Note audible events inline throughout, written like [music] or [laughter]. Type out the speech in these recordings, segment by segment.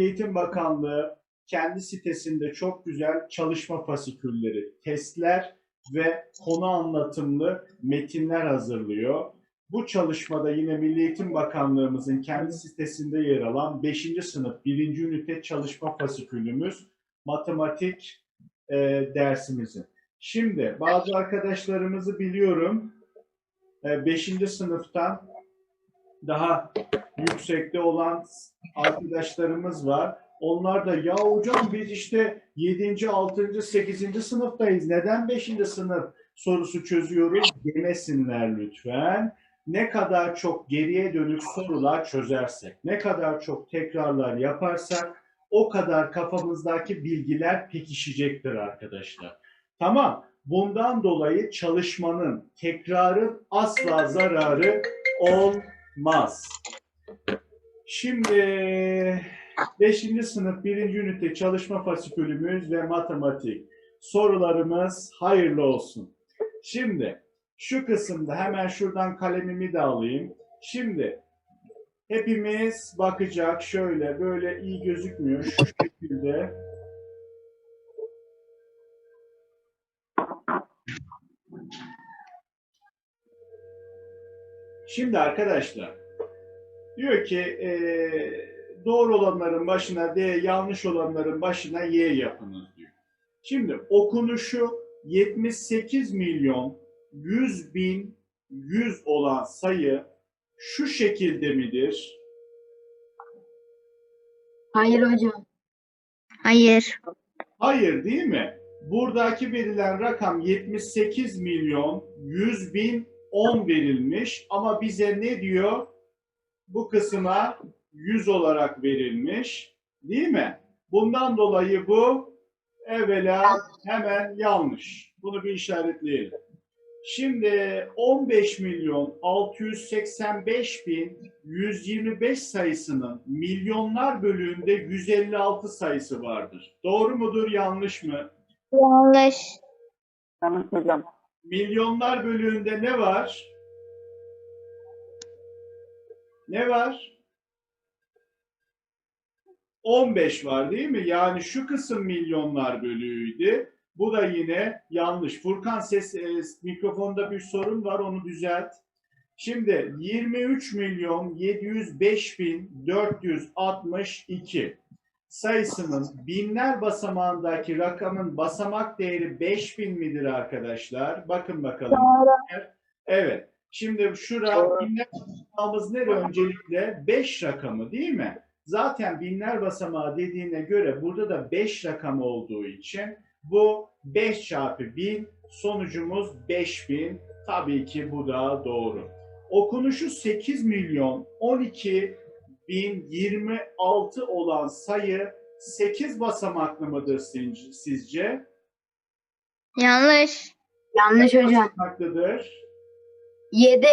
Milli Eğitim Bakanlığı kendi sitesinde çok güzel çalışma fasikülleri, testler ve konu anlatımlı metinler hazırlıyor. Bu çalışmada yine Milli Eğitim Bakanlığımızın kendi sitesinde yer alan 5. sınıf 1. ünite çalışma fasikülümüz matematik e, dersimizin. Şimdi bazı arkadaşlarımızı biliyorum 5. sınıftan daha yüksekte olan arkadaşlarımız var. Onlar da ya hocam biz işte 7. 6. 8. sınıftayız. Neden 5. sınıf sorusu çözüyoruz demesinler lütfen. Ne kadar çok geriye dönük sorular çözersek, ne kadar çok tekrarlar yaparsak o kadar kafamızdaki bilgiler pekişecektir arkadaşlar. Tamam. Bundan dolayı çalışmanın, tekrarın asla zararı olmaz. Şimdi 5. sınıf 1. ünite çalışma fasikülümüz ve matematik sorularımız hayırlı olsun. Şimdi şu kısımda hemen şuradan kalemimi de alayım. Şimdi hepimiz bakacak şöyle böyle iyi gözükmüyor şu şekilde. Şimdi arkadaşlar diyor ki e, doğru olanların başına D, yanlış olanların başına Y yapınız diyor. Şimdi okunuşu 78 milyon 100 bin 100 olan sayı şu şekilde midir? Hayır hocam. Hayır. Hayır değil mi? Buradaki verilen rakam 78 milyon 100 bin 10 verilmiş ama bize ne diyor? Bu kısma 100 olarak verilmiş. Değil mi? Bundan dolayı bu evvela hemen yanlış. Bunu bir işaretleyelim. Şimdi 15 milyon 685 bin 125 sayısının milyonlar bölüğünde 156 sayısı vardır. Doğru mudur, yanlış mı? Yanlış. Yanlış hocam. Milyonlar bölüğünde ne var? Ne var? 15 var değil mi? Yani şu kısım milyonlar bölüğüydü. Bu da yine yanlış. Furkan ses e, mikrofonda bir sorun var onu düzelt. Şimdi 23 milyon 705 bin 462 sayısının binler basamağındaki rakamın basamak değeri 5000 midir arkadaşlar? Bakın bakalım. Evet. Şimdi şura binler basamağımız nere öncelikle? 5 rakamı değil mi? Zaten binler basamağı dediğine göre burada da 5 rakam olduğu için bu 5 çarpı 1000 sonucumuz 5000. Tabii ki bu da doğru. Okunuşu 8 milyon 12 bin 26 olan sayı 8 basamaklı mıdır sizce? Yanlış. Yanlış Kaç hocam. basamaklıdır? 7.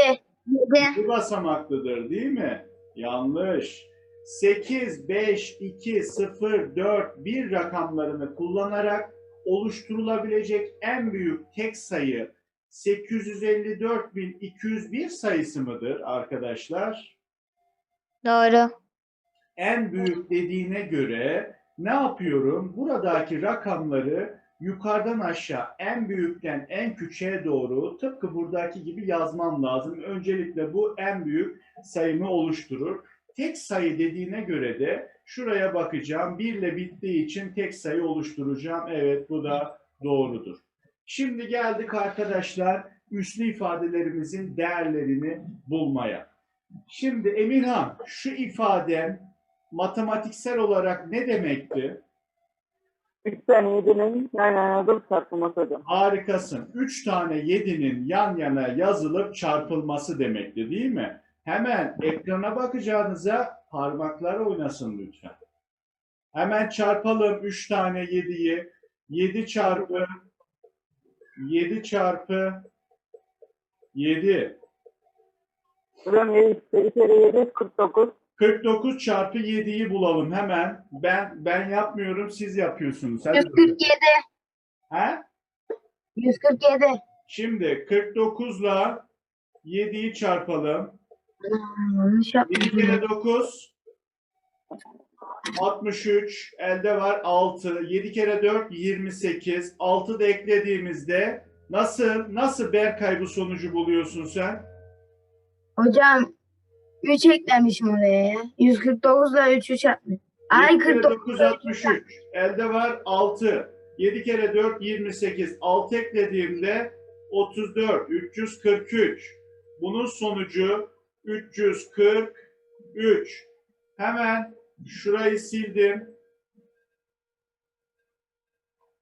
7. 2 basamaklıdır değil mi? Yanlış. 8, 5, 2, 0, 4, 1 rakamlarını kullanarak oluşturulabilecek en büyük tek sayı 854.201 sayısı mıdır arkadaşlar? Doğru. En büyük dediğine göre ne yapıyorum? Buradaki rakamları yukarıdan aşağı en büyükten en küçüğe doğru tıpkı buradaki gibi yazmam lazım. Öncelikle bu en büyük sayımı oluşturur. Tek sayı dediğine göre de şuraya bakacağım. 1 ile bittiği için tek sayı oluşturacağım. Evet bu da doğrudur. Şimdi geldik arkadaşlar üslü ifadelerimizin değerlerini bulmaya. Şimdi Emirhan şu ifaden matematiksel olarak ne demekti? 3 tane 7'nin yan yana yazılıp çarpılması hocam. Harikasın. 3 tane 7'nin yan yana yazılıp çarpılması demekti değil mi? Hemen ekrana bakacağınıza parmaklar oynasın lütfen. Hemen çarpalım 3 tane 7'yi. 7 çarpı 7 çarpı 7. Hocam 7 kere 7 49. 49 çarpı 7'yi bulalım hemen. Ben ben yapmıyorum, siz yapıyorsunuz. Hadi bakalım. 147. He? 147. Şimdi 49 ile 7'yi çarpalım. Yanlış 7 kere 9 63, elde var 6. 7 kere 4 28. 6 da eklediğimizde nasıl nasıl Berkay bu sonucu buluyorsun sen? Hocam 3 eklemişim oraya ya. 149 ile 3'ü çarpmış. Ay 7 kere 49 9 63. Elde var 6. 7 kere 4 28. 6 eklediğimde 34. 343. Bunun sonucu 343. Hemen şurayı sildim.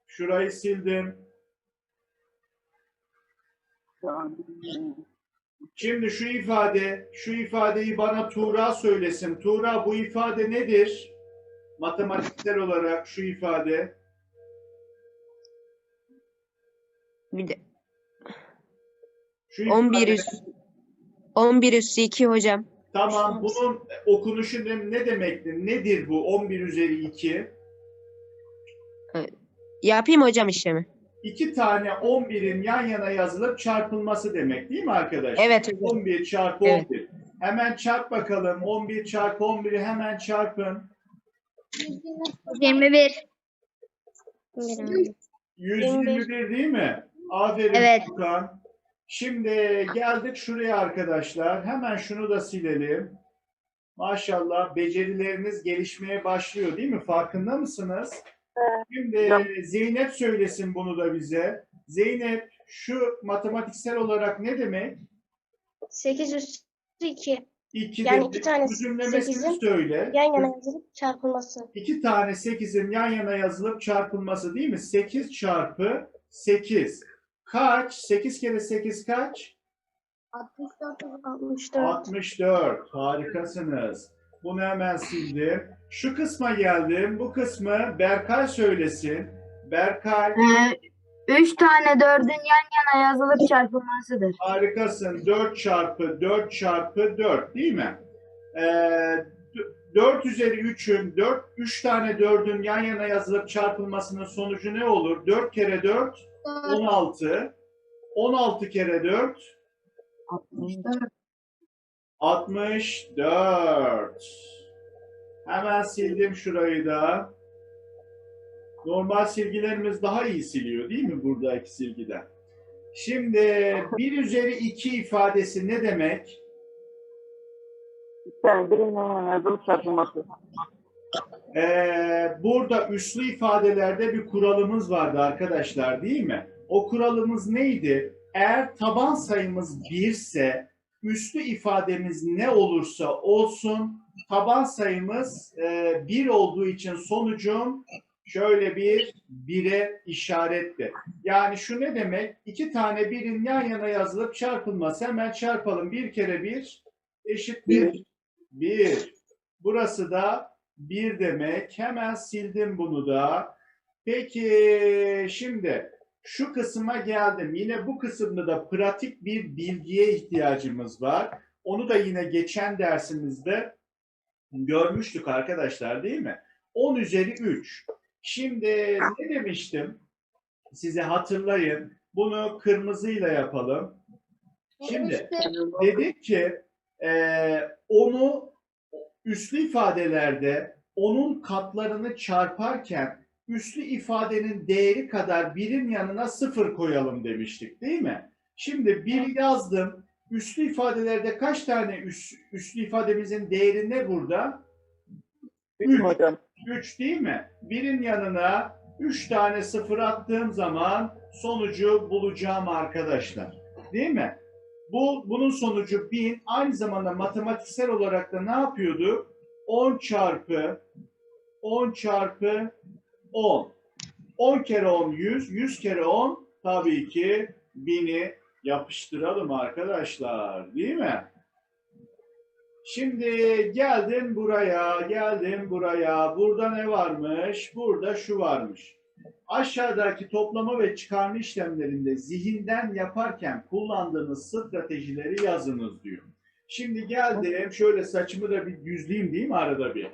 Şurayı sildim. Şimdi şu ifade, şu ifadeyi bana Tuğra söylesin. Tuğra bu ifade nedir? Matematiksel olarak şu ifade. Bir de Şu 11 ifade- üst 11 üstü 2 hocam. Tamam bunun okunuşu ne, demektir? Nedir bu 11 üzeri 2? Yapayım hocam işlemi. İki tane 11'in yan yana yazılıp çarpılması demek değil mi arkadaşlar? Evet hocam. 11 çarpı Evet. 11. Hemen çarp bakalım. 11 çarpı 11'i hemen çarpın. 21. 121 değil mi? Aferin Evet. Furkan. Şimdi geldik şuraya arkadaşlar. Hemen şunu da silelim. Maşallah becerileriniz gelişmeye başlıyor değil mi? Farkında mısınız? Şimdi. Zeynep söylesin bunu da bize. Zeynep şu matematiksel olarak ne demek? 8 üstü 2. 2 Yani dedi. iki tane Düzümlemesini sekizin söyle. Yan yana yazılıp çarpılması. İki tane 8'in yan yana yazılıp çarpılması değil mi? 8 çarpı 8. Kaç? 8 kere 8 kaç? 64. 64. 64. Harikasınız. Bunu hemen sildim. Şu kısma geldim. Bu kısmı Berkay söylesin. Berkay 3 tane 4'ün yan yana yazılıp çarpılmasıdır. harikasın. 4 çarpı 4 çarpı 4 değil mi? Ee, 4 üzeri 3'ün 4, 3 tane 4'ün yan yana yazılıp çarpılmasının sonucu ne olur? 4 kere 4 16. 16 kere 4 64. 64. Hemen sildim şurayı da. Normal silgilerimiz daha iyi siliyor değil mi buradaki silgiden? Şimdi 1 üzeri 2 ifadesi ne demek? Yani birinin yazılıp çarpılması. Ee, burada üslü ifadelerde bir kuralımız vardı arkadaşlar değil mi? O kuralımız neydi? Eğer taban sayımız 1 ise üslü ifademiz ne olursa olsun taban sayımız 1 olduğu için sonucum şöyle bir 1'e işaretli. Yani şu ne demek? İki tane birin yan yana yazılıp çarpılması. Hemen çarpalım. 1 kere 1 eşittir 1. Burası da 1 demek. Hemen sildim bunu da. Peki şimdi şu kısma geldim. Yine bu kısımda da pratik bir bilgiye ihtiyacımız var. Onu da yine geçen dersimizde görmüştük arkadaşlar değil mi? 10 üzeri 3. Şimdi ne demiştim? Size hatırlayın. Bunu kırmızıyla yapalım. Şimdi dedik ki e, onu üslü ifadelerde onun katlarını çarparken üslü ifadenin değeri kadar birin yanına sıfır koyalım demiştik değil mi? Şimdi bir yazdım. Üslü ifadelerde kaç tane üs, üslü ifademizin değeri ne burada? Üç mü hocam? 3 değil mi? Birin yanına 3 tane sıfır attığım zaman sonucu bulacağım arkadaşlar. Değil mi? Bu bunun sonucu 1000. Aynı zamanda matematiksel olarak da ne yapıyordu? 10 çarpı 10 çarpı 10. 10 kere 10 100, 100 kere 10 tabii ki 1000'i yapıştıralım arkadaşlar. Değil mi? Şimdi geldim buraya, geldim buraya. Burada ne varmış? Burada şu varmış. Aşağıdaki toplama ve çıkarma işlemlerinde zihinden yaparken kullandığınız stratejileri yazınız diyor. Şimdi geldim, şöyle saçımı da bir düzleyeyim değil mi arada bir?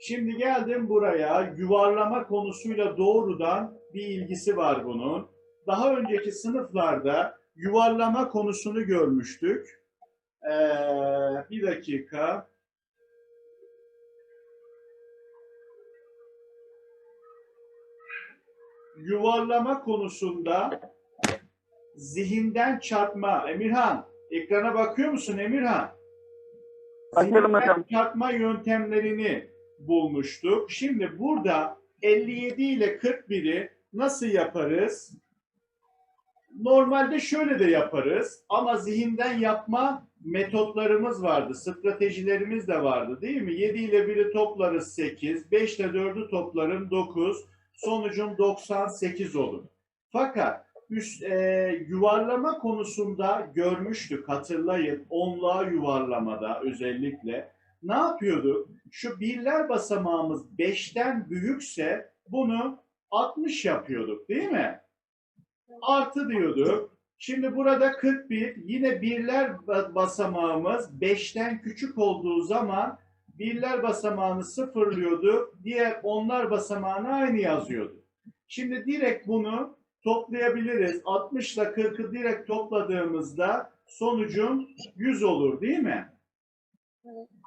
Şimdi geldim buraya. Yuvarlama konusuyla doğrudan bir ilgisi var bunun. Daha önceki sınıflarda yuvarlama konusunu görmüştük. Ee, bir dakika. Yuvarlama konusunda zihinden çarpma. Emirhan, ekrana bakıyor musun Emirhan? Zihinden çarpma yöntemlerini bulmuştuk. Şimdi burada 57 ile 41'i nasıl yaparız? Normalde şöyle de yaparız ama zihinden yapma metotlarımız vardı, stratejilerimiz de vardı değil mi? 7 ile 1'i toplarız 8, 5 ile 4'ü toplarım 9, sonucum 98 olur. Fakat üst, e, yuvarlama konusunda görmüştük hatırlayın onluğa yuvarlamada özellikle. Ne yapıyorduk? Şu birler basamağımız 5'ten büyükse bunu 60 yapıyorduk değil mi? Artı diyorduk. Şimdi burada 41 yine birler ba- basamağımız 5'ten küçük olduğu zaman birler basamağını sıfırlıyordu. Diğer onlar basamağını aynı yazıyordu. Şimdi direkt bunu toplayabiliriz. 60 ile 40'ı direkt topladığımızda sonucun 100 olur değil mi?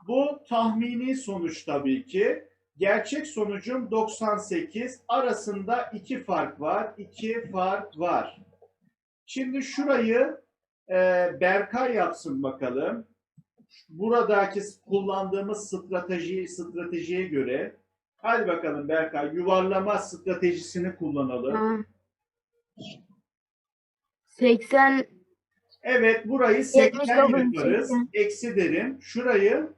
Bu tahmini sonuç tabii ki. Gerçek sonucum 98. Arasında iki fark var. iki fark var. Şimdi şurayı e, Berkay yapsın bakalım. Buradaki kullandığımız strateji stratejiye göre. Hadi bakalım Berkay yuvarlama stratejisini kullanalım. Tamam. 80 Evet burayı 80 79, yaparız. 80. Eksi derim. Şurayı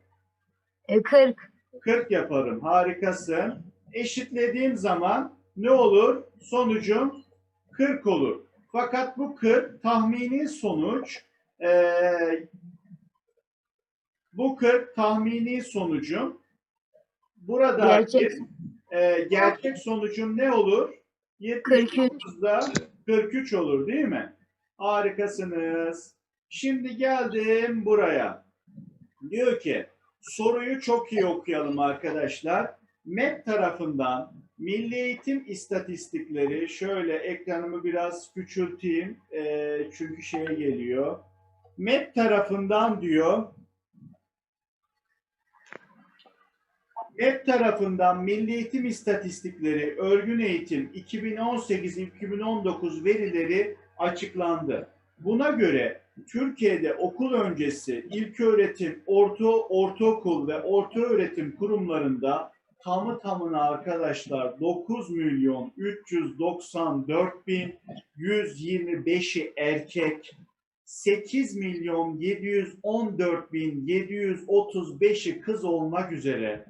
e, 40 40 yaparım. Harikasın. Eşitlediğim zaman ne olur? Sonucum 40 olur. Fakat bu 40 tahmini sonuç. Ee, bu 40 tahmini sonucum. Burada Gerçek. e, gerçek sonucum ne olur? 43. 79'da 43 olur değil mi? Harikasınız. Şimdi geldim buraya. Diyor ki soruyu çok iyi okuyalım arkadaşlar. MEP tarafından Milli Eğitim İstatistikleri şöyle ekranımı biraz küçülteyim eee, çünkü şeye geliyor. MEP tarafından diyor MEP tarafından Milli Eğitim İstatistikleri Örgün Eğitim 2018-2019 verileri açıklandı. Buna göre Türkiye'de okul öncesi ilköğretim, orta, ortaokul ve orta öğretim kurumlarında tamı tamına arkadaşlar 9 milyon 394 bin 125'i erkek, 8 milyon 714 bin 735'i kız olmak üzere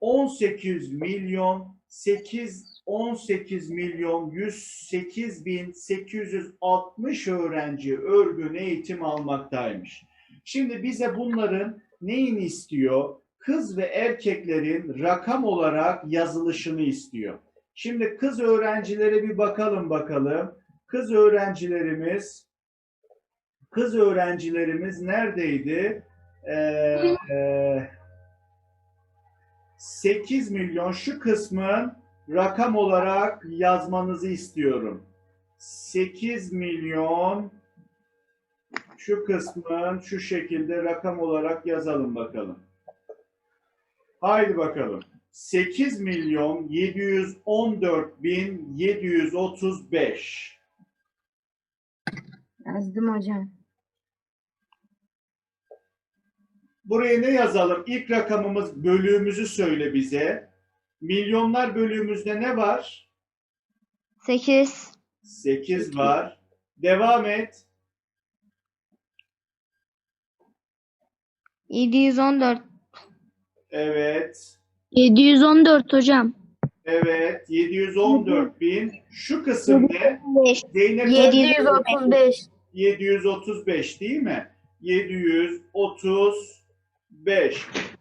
18 milyon 8 18 milyon 108 bin 860 öğrenci örgün eğitim almaktaymış. Şimdi bize bunların neyini istiyor? Kız ve erkeklerin rakam olarak yazılışını istiyor. Şimdi kız öğrencilere bir bakalım bakalım. Kız öğrencilerimiz kız öğrencilerimiz neredeydi? Ee, e, 8 milyon şu kısmın rakam olarak yazmanızı istiyorum. 8 milyon şu kısmın şu şekilde rakam olarak yazalım bakalım. Haydi bakalım. 8 milyon 714 bin 735. yazdım hocam. Buraya ne yazalım? İlk rakamımız bölüğümüzü söyle bize. Milyonlar bölüğümüzde ne var? 8. 8 var. Devam et. 714. Evet. 714 hocam. Evet. 714 bin. Şu kısım ne? 5. Zeynep 735 735 değil mi? 735.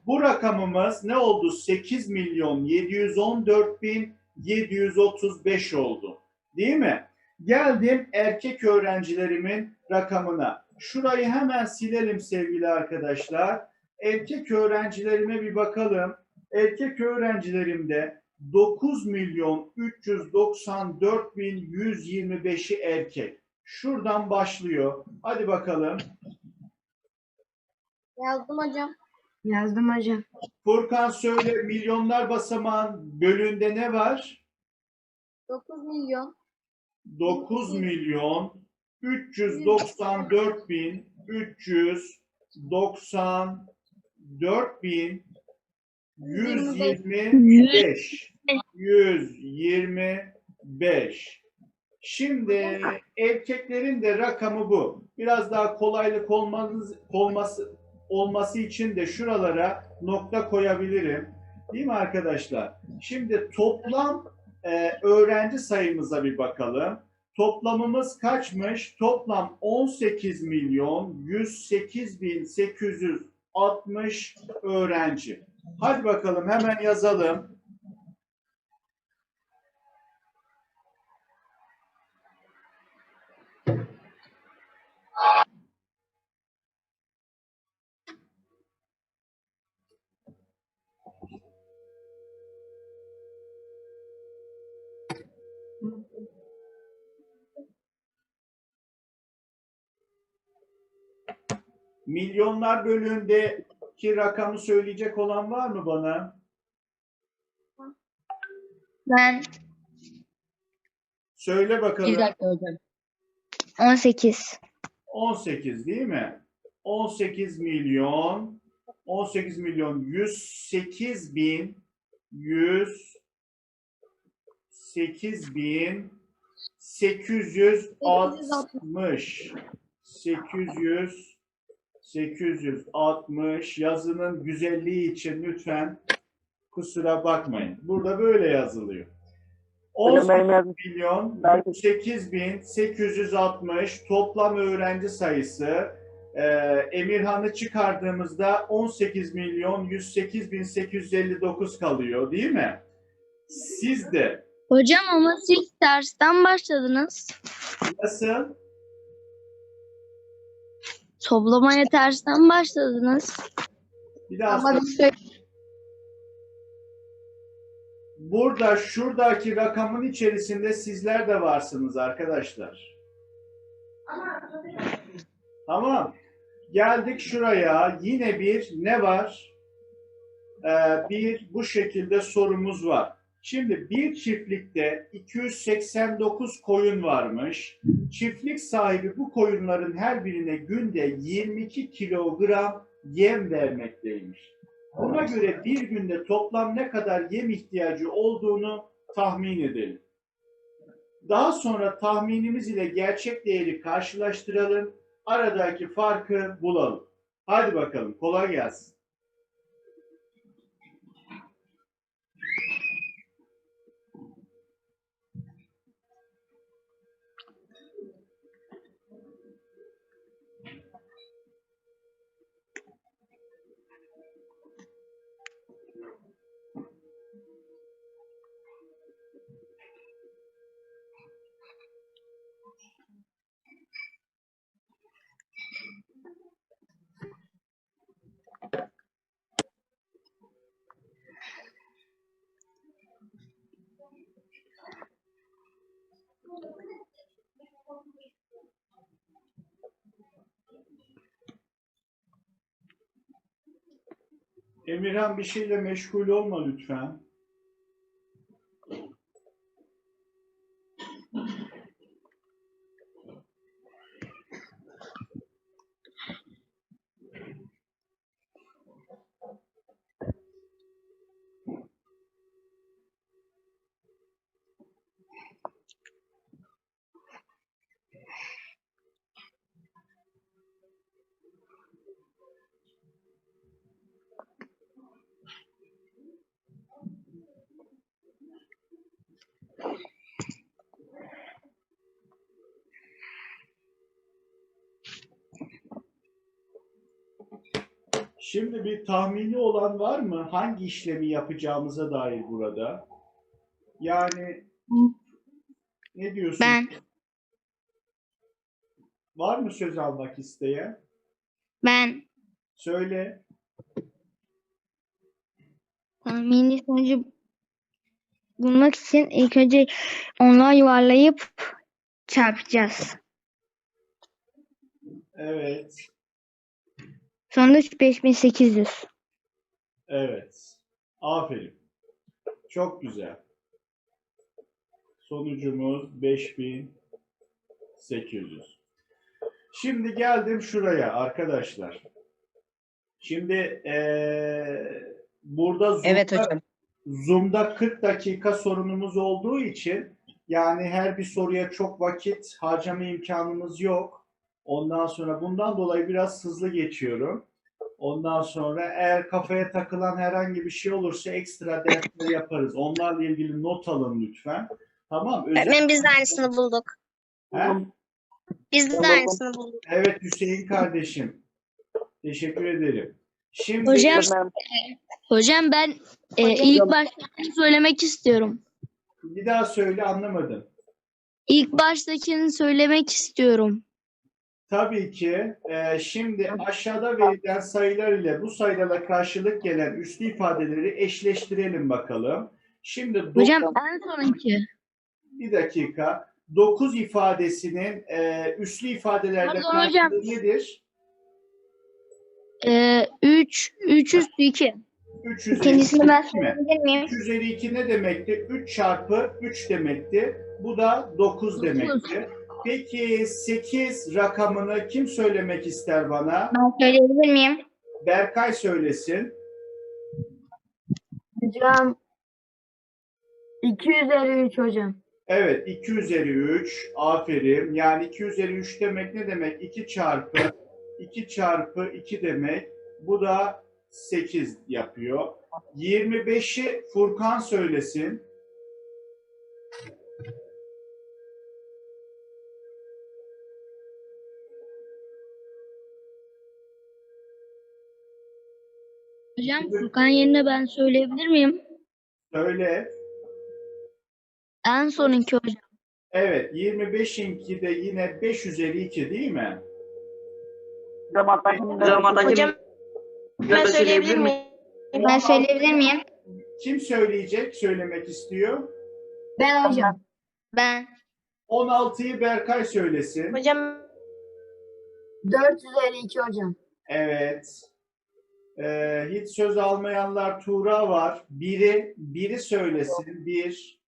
Bu rakamımız ne oldu? 8 milyon 714 bin 735 oldu. Değil mi? Geldim erkek öğrencilerimin rakamına. Şurayı hemen silelim sevgili arkadaşlar. Erkek öğrencilerime bir bakalım. Erkek öğrencilerimde 9 milyon 394 bin 125'i erkek. Şuradan başlıyor. Hadi bakalım. Yazdım hocam. Yazdım hocam. Furkan söyle milyonlar basamağın bölüğünde ne var? 9 milyon 9 milyon 394 bin 394 bin 125 125 Şimdi erkeklerin de rakamı bu. Biraz daha kolaylık olmanız, olması, olması için de şuralara nokta koyabilirim. Değil mi arkadaşlar? Şimdi toplam e, öğrenci sayımıza bir bakalım. Toplamımız kaçmış? Toplam 18 milyon 108 bin 860 öğrenci. Hadi bakalım hemen yazalım. Milyonlar bölümündeki rakamı söyleyecek olan var mı bana? Ben Söyle bakalım. bir dakika hocam. 18. 18 değil mi? 18 milyon 18 milyon 108 bin 100 8860 800 860 yazının güzelliği için lütfen kusura bakmayın. Burada böyle yazılıyor. 18 milyon 8860 toplam öğrenci sayısı e, Emirhan'ı çıkardığımızda 18 milyon 108 bin 859 kalıyor değil mi? Siz de Hocam ama siz dersten başladınız. nasıl? Toplamaya tersten başladınız. Bir daha Ama biz de- Burada şuradaki rakamın içerisinde sizler de varsınız arkadaşlar. Tamam. Geldik şuraya. Yine bir ne var? Ee, bir bu şekilde sorumuz var. Şimdi bir çiftlikte 289 koyun varmış. Çiftlik sahibi bu koyunların her birine günde 22 kilogram yem vermekteymiş. Buna göre bir günde toplam ne kadar yem ihtiyacı olduğunu tahmin edelim. Daha sonra tahminimiz ile gerçek değeri karşılaştıralım. Aradaki farkı bulalım. Hadi bakalım kolay gelsin. Emirhan bir şeyle meşgul olma lütfen. Şimdi bir tahmini olan var mı? Hangi işlemi yapacağımıza dair burada? Yani ne diyorsun? Ben. Var mı söz almak isteyen? Ben Söyle. tahmini sonucu bulmak için ilk önce onlar yuvarlayıp çarpacağız. Evet. Sonuç 5800. Evet. Aferin. Çok güzel. Sonucumuz 5000 800. Şimdi geldim şuraya arkadaşlar. Şimdi eee, burada Zoom'da, Evet hocam. Zoom'da 40 dakika sorunumuz olduğu için yani her bir soruya çok vakit harcama imkanımız yok. Ondan sonra bundan dolayı biraz hızlı geçiyorum. Ondan sonra eğer kafaya takılan herhangi bir şey olursa ekstra dersler yaparız. Onlarla ilgili not alın lütfen. Tamam. özel- Öğretmenim biz de aynısını bulduk. He? Biz de aynısını bulduk. Evet Hüseyin kardeşim. Teşekkür ederim. Şimdi Hocam, hocam ben e, ilk baştakini söylemek istiyorum. bir daha söyle anlamadım. İlk baştakini söylemek istiyorum. Tabii ki e, şimdi aşağıda verilen sayılar ile bu sayılara karşılık gelen üslü ifadeleri eşleştirelim bakalım. Şimdi do- Hocam en sonunki. bir dakika. 9 ifadesinin e, üslü ifadelerde Pardon hocam. karşılığı nedir? E, 3, 3 üstü 2. 3 üzeri İkincisini ben 2 mi? söyleyebilir miyim? 3 üzeri 2 ne demekti? 3 çarpı 3 demekti. Bu da 9 Dokuz. demekti. Peki 8 rakamını kim söylemek ister bana? Ben söyleyebilir miyim? Berkay söylesin. Hocam 2 üzeri 3 hocam. Evet 2 üzeri 3 aferin. Yani 2 üzeri 3 demek ne demek? 2 çarpı 2 çarpı 2 demek. Bu da 8 yapıyor. 25'i Furkan söylesin. Hocam Furkan yerine ben söyleyebilir miyim? Söyle. En sonunki hocam. Evet 25'inki de yine 5 üzeri 2 değil mi? hocam hatta- Hocam ben söyleyebilir miyim? Ben söyleyebilir miyim? Kim söyleyecek, söylemek istiyor? Ben hocam. Ben. 16'yı Berkay söylesin. Hocam 4 üzeri 2 hocam. Evet. Ee, hiç söz almayanlar Tuğra var. Biri, biri söylesin. Bir.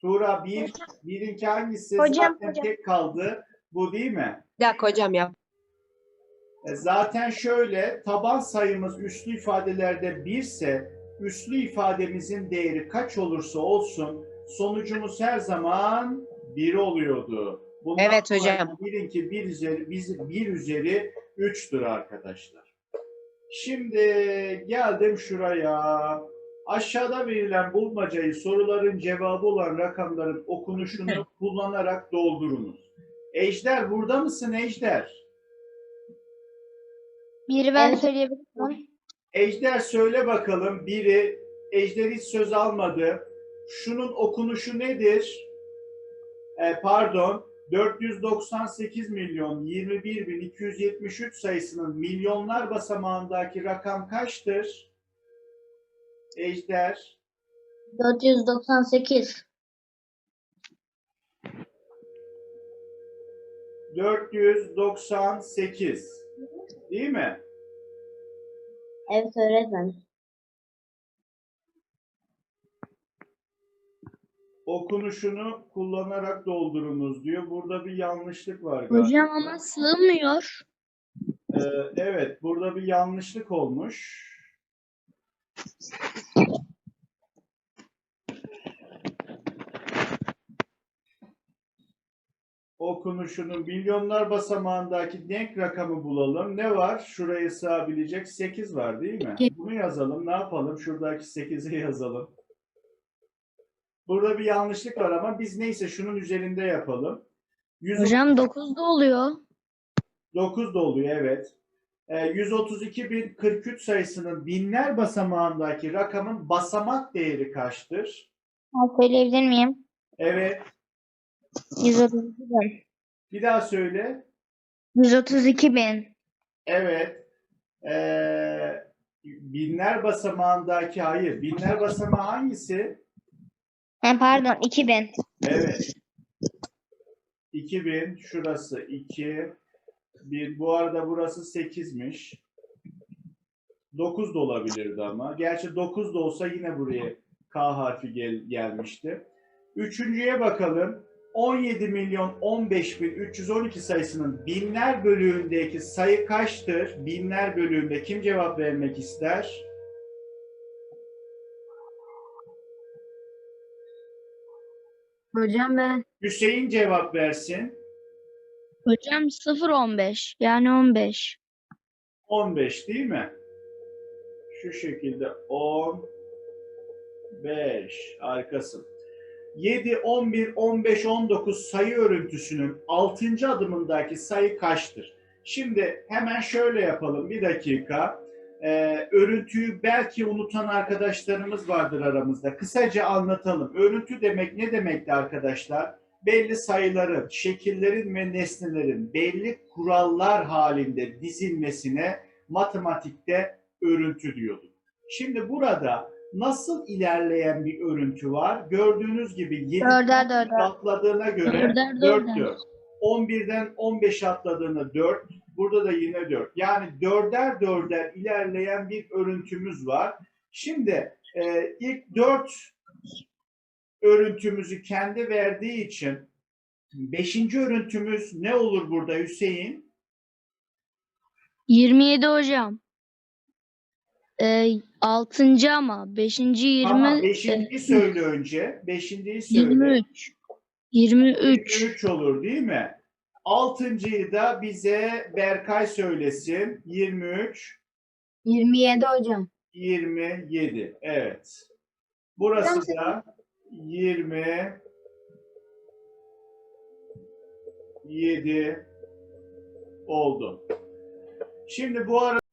Tuğra bir. Birinki hangisi? Hocam, Zaten hocam. tek kaldı. Bu değil mi? Bir dakika hocam ya. E, Zaten şöyle taban sayımız üslü ifadelerde 1 ise üslü ifademizin değeri kaç olursa olsun sonucumuz her zaman 1 oluyordu. Bundan Evet hocam. Birinki 1 üzeri, biz- 1 üzeri 3'tür arkadaşlar. Şimdi geldim şuraya. Aşağıda verilen bulmacayı soruların cevabı olan rakamların okunuşunu [laughs] kullanarak doldurunuz. Ejder burada mısın Ejder? Biri ben Evet. söyleyebilir miyim? Ejder söyle bakalım biri Ejder hiç söz almadı. Şunun okunuşu nedir? E, pardon 498 milyon 21 bin 273 sayısının milyonlar basamağındaki rakam kaçtır? Ejder 498. 498 değil mi? Evet öğretmenim. Okunuşunu kullanarak doldurunuz diyor. Burada bir yanlışlık var galiba. Hocam ama sığmıyor. Ee, evet, burada bir yanlışlık olmuş. Okunuşunun milyonlar basamağındaki denk rakamı bulalım. Ne var? Şuraya sığabilecek 8 var değil mi? Bunu yazalım. Ne yapalım? Şuradaki 8'i [laughs] yazalım. Burada bir yanlışlık var ama biz neyse şunun üzerinde yapalım. 100 Hocam 9 da oluyor. 9 da oluyor evet. E, 132.043 sayısının binler basamağındaki rakamın basamak değeri kaçtır? Ben söyleyebilir miyim? Evet. 132 bin. Bir daha söyle. 132 bin. Evet. E, binler basamağındaki hayır. Binler basamağı hangisi? Pardon 2000. Evet. 2000 şurası 2 bir bu arada burası 8'miş. 9 da olabilirdi ama. Gerçi 9 da olsa yine buraya K harfi gel- gelmişti. Üçüncüye bakalım. 17 milyon 15 bin 312 sayısının binler bölüğündeki sayı kaçtır? Binler bölüğünde kim cevap vermek ister? Hocam ben Hüseyin cevap versin. Hocam 0-15 yani 15. 15 değil mi? Şu şekilde 10 5 harikasın. 7, 11, 15, 19 sayı örüntüsünün 6. adımındaki sayı kaçtır? Şimdi hemen şöyle yapalım bir dakika. Ee, örüntüyü belki unutan arkadaşlarımız vardır aramızda. Kısaca anlatalım. Örüntü demek ne demekti arkadaşlar? Belli sayıların, şekillerin ve nesnelerin belli kurallar halinde dizilmesine matematikte örüntü diyorduk. Şimdi burada nasıl ilerleyen bir örüntü var? Gördüğünüz gibi 7 Dörder dörder. atladığına göre Dörder 4 dörder. 4. 11'den 15 atladığında 4. Burada da yine 4. Yani dörder dörder ilerleyen bir örüntümüz var. Şimdi e, ilk 4 örüntümüzü kendi verdiği için 5. örüntümüz ne olur burada Hüseyin? 27 hocam. Ee, 6. ama 5. 20 Ama e, 5.yi söyle önce. 5.yi söyle. 23. 23. 23 olur değil mi? Altıncıyı da bize Berkay söylesin. 23, 27 hocam. 27. Evet. Burası da 27 oldu. Şimdi bu arada